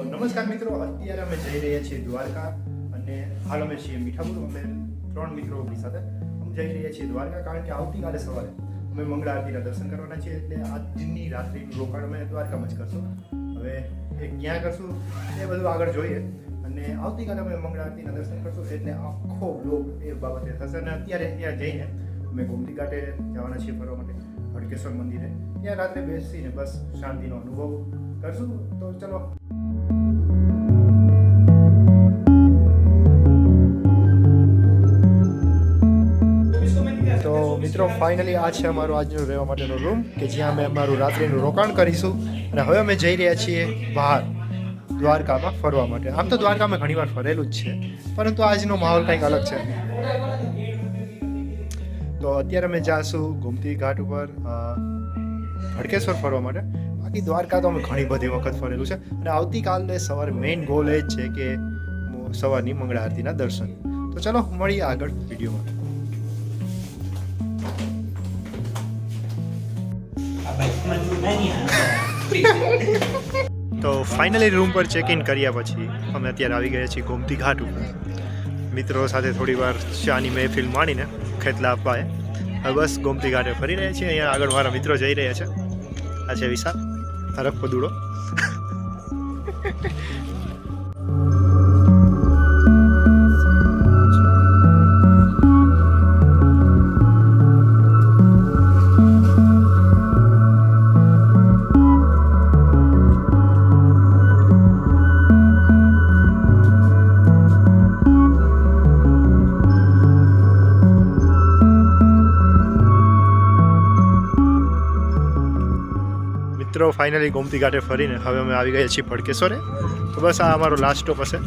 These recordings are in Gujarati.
અત્યારે અમે જઈ રહ્યા છીએ દ્વારકા અને હાલ અમે છીએ મીઠાપુર. અમે ત્રણ મિત્રો સાથે અમે જઈ રહ્યા છીએ દ્વારકા કારણ કે આવતીકાલે સવારે અમે મંગળા આરતીના દર્શન કરવાના છીએ એટલે આજની રાત્રિનું રોકાણ અમે દ્વારકામાં જ કરશું. હવે એ ક્યાં કરશું એ બધું આગળ જોઈએ અને આવતીકાલે અમે મંગળા આરતીના દર્શન કરશું એટલે આખો બ્લોગ એ બાબતે થશે અને અત્યારે ત્યાં જઈને અમે ગોમતી ઘાટે જવાના છીએ ફરવા માટે, હડકેશ્વર મંદિરે. ત્યાં રાત્રે બેસીને બસ શાંતિનો અનુભવ કરશું. તો ચલો. મિત્રો ફાઇનલી આ છે અમારો આજનો રહેવા માટેનો રૂમ કે જ્યાં અમે અમારું રાત્રિનું રોકાણ કરીશું. અને હવે અમે જઈ રહ્યા છીએ બહાર, દ્વારકામાં ફરવા માટે. આમ તો દ્વારકામાં ઘણીવાર ફરેલું જ છે, પરંતુ આજનો માહોલ કંઈક અલગ છે. તો અત્યારે અમે જાશું ગોમતી ઘાટ ઉપર ભડકેશ્વર ફરવા માટે. બાકી દ્વારકા તો અમે ઘણી બધી વખત ફરેલું છે. અને આવતીકાલે સવારે મેઇન ગોલ એ જ છે કે સવારની મંગળા આરતીના દર્શન. તો ચલો મળીએ આગળ વિડીયોમાં તો ફાઇનલી રૂમ પર ચેક ઇન કર્યા પછી અમે અત્યારે આવી ગયા છીએ ગોમતી ઘાટ ઉપર. મિત્રો સાથે થોડી વાર ચાની મહેફિલ માણીને ખેતલા અપાએ હવે બસ ગોમતી ઘાટે ફરી રહ્યા છીએ. અહીંયા આગળ મારા મિત્રો જઈ રહ્યા છે. આ છે વિશાલ. હરખ પદુડો મિત્રો ફાઇનલી ગોમતી ઘાટે ફરીને હવે અમે આવી ગયા છીએ ભડકેશ્વરે. તો બસ આ અમારો લાસ્ટ સ્ટોપ હશે.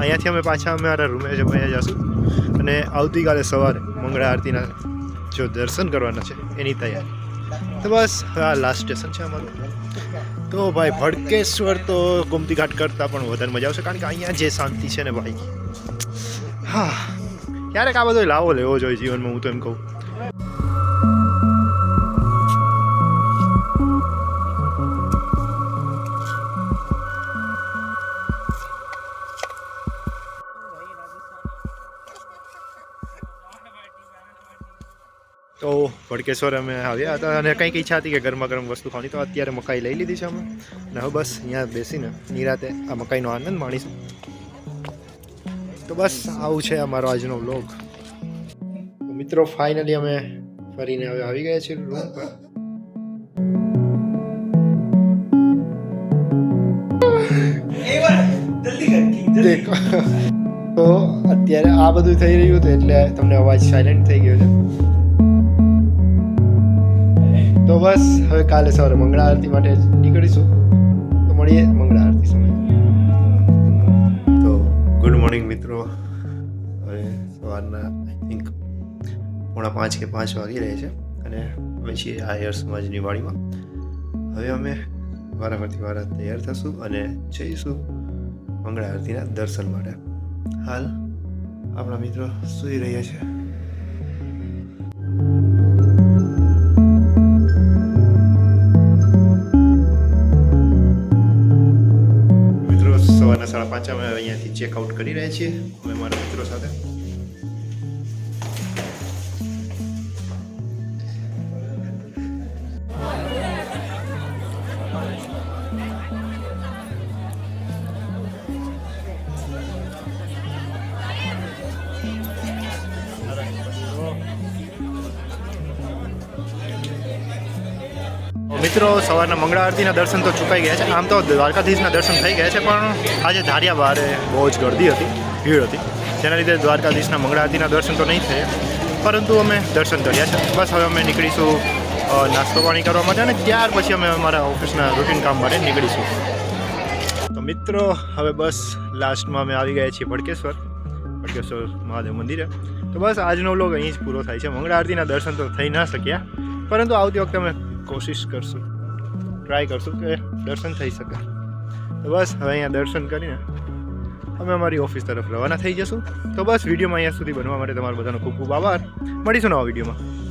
અહીંયાથી અમે પાછા અમે અમારા રૂમે જ અહીંયા જશું. અને આવતીકાલે સવારે મંગળા આરતીના જો દર્શન કરવાના છે, એની તૈયારી. તો બસ, આ લાસ્ટ સ્ટેશન છે અમારું. તો ભાઈ, ભડકેશ્વર તો ગોમતી ઘાટ કરતાં પણ વધારે મજા આવશે, કારણ કે અહીંયા જે શાંતિ છે ને ભાઈ. હા. ક્યારેક આ બધો લાવો લેવો જોઈએ જીવનમાં, હું તો એમ કહું. તો ભડકેશ્વર અમે આવ્યા હતા અને કંઈક ઈચ્છા હતી કે ગરમા ગરમ વસ્તુ ખાવાની. તો અત્યારે મકાઈ લઈ લીધી છે અમે. અને હવે બસ અહીંયા બેસીને નિરાતે આ મકાઈનો આનંદ માણીશું. તો બસ આવું છે અમારો આજનો વ્લોગ મિત્રો ફાઇનલી અમે ફરીને હવે આવી ગયા છીએ રૂમ પર. તો અત્યારે આ બધું થઈ રહ્યું હતું એટલે તમને અવાજ સાયલેન્ટ થઈ ગયો છે. તો બસ, હવે કાલે સવારે મંગળા આરતી માટે નીકળીશું. તો મળીએ મંગળા આરતી સમયે. તો ગુડ મોર્નિંગ મિત્રો. હવે સવારના આઈ થિંક પોણા પાંચ કે પાંચ વાગી રહે છે. અને અમે છીએ આયર સમાજની વાડીમાં. હવે અમે વારાફરતી વારા તૈયાર થશું અને જઈશું મંગળા આરતીના દર્શન માટે. હાલ આપણા મિત્રો સૂઈ રહ્યા છે. સાડા પાંચ અમે અહીંયાથી ચેકઆઉટ કરી રહ્યા છીએ. અમે મારા મિત્રો સાથે. મિત્રો, સવારના મંગળા આરતીના દર્શન તો ચૂકાઈ ગયા છે. આમ તો દ્વારકાધીશના દર્શન થઈ ગયા છે, પણ આજે ધારિયા બારે બહુ જ ગરદી હતી, ભીડ હતી. જેના લીધે દ્વારકાધીશના મંગળા આરતીના દર્શન તો નહીં થયા. પરંતુ અમે દર્શન કર્યા છે. બસ હવે અમે નીકળીશું નાસ્તો પાણી કરવા માટે અને ત્યાર પછી અમે અમારા ઓફિસના રૂટીન કામ માટે નીકળીશું. તો મિત્રો, હવે બસ લાસ્ટમાં અમે આવી ગયા છીએ ભડકેશ્વર ભડકેશ્વર મહાદેવ મંદિરે. તો બસ આજનો વ્લોગ અહીં જ પૂરો થાય છે. મંગળા આરતીના દર્શન તો થઈ ના શક્યા. પરંતુ આવતી વખતે અમે કોશિશ કરશું. ટ્રાય કરશું કે દર્શન થઈ શકે. તો બસ, હવે અહીંયા દર્શન કરીને અમે અમારી ઓફિસ તરફ રવાના થઈ જશું. તો બસ, વિડીયોમાં અહીંયા સુધી બનવા માટે તમારો બધાનો ખૂબ ખૂબ આભાર. મળીશું નવા વિડીયોમાં.